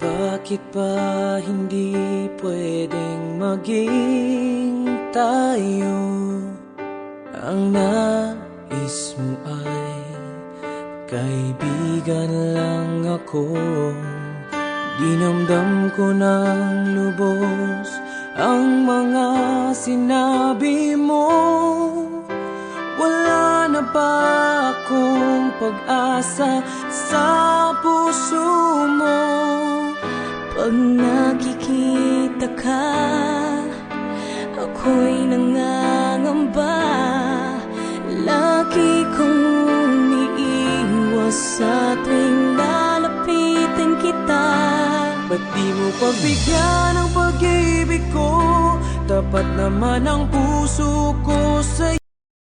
Bakit ba hindi pwedeng maging tayo? Ang nais mo ay kaibigan lang ako Dinamdam ko ng lubos ang mga sinabi mo Wala na ba akong pag-asa sa puso? Pag nakikita ka Ako'y nangangamba Lagi kong umiiwas sa tuwing lalapitin kita Ba't di mo pagbigyan ang pag-ibig ko? Tapat naman ang puso ko